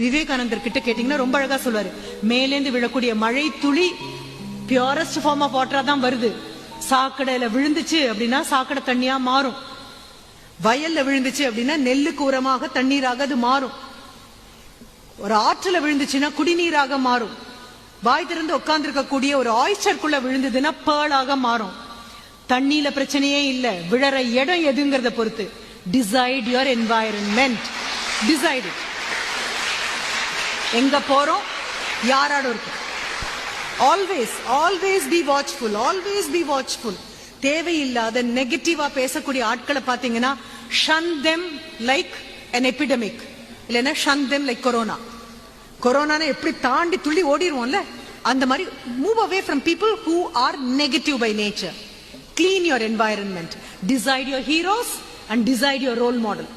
விவேகானந்தர் கிட்ட கேட்டீங்கன்னா ரொம்ப அழகா சொல்லுவாரு. மேலேந்து விழக்கூடிய மழை துளி பியூரஸ்ட் ஃபார்ம் ஆஃப் வாட்டரா தான் வருது. சாக்கடையில விழுந்துச்சு அப்படின்னா சாக்கடை தண்ணியா மாறும். வயல்ல விழுந்துச்சு அப்படின்னா நெல்லுக்கு உரமாக தண்ணீராக அது மாறும். ஒரு ஆற்றுல விழுந்துச்சுன்னா குடிநீராக மாறும். வாய் திறந்து உட்கார்ந்து ஒரு ஆய்ச்சருக்குள்ள விழுந்ததுன்னா பேர்லாக மாறும். தண்ணியில பிரச்சனையே இல்ல. விழற இடம் எதுங்கிறத பொறுத்து. டிசைட் யுவர் என்வாயரன்மெண்ட் டிசைட் எங்க போறோம்? யாரோட இருக்கும்? Always always be watchful always be watchful தேவையில்லாத நெகட்டிவா பேசக்கூடிய ஆட்களை பாத்தீங்கன்னா ஷன் தெம் லைக் அன் எபிடமிக் இல்லைன்னா ஷன் தெம் லைக் கொரோனா கொரோனான எப்படி தாண்டி துள்ளி ஓடிடுவோம்ல? அந்த மாதிரி move away from people who are negative by nature clean your environment decide your heroes and decide your role model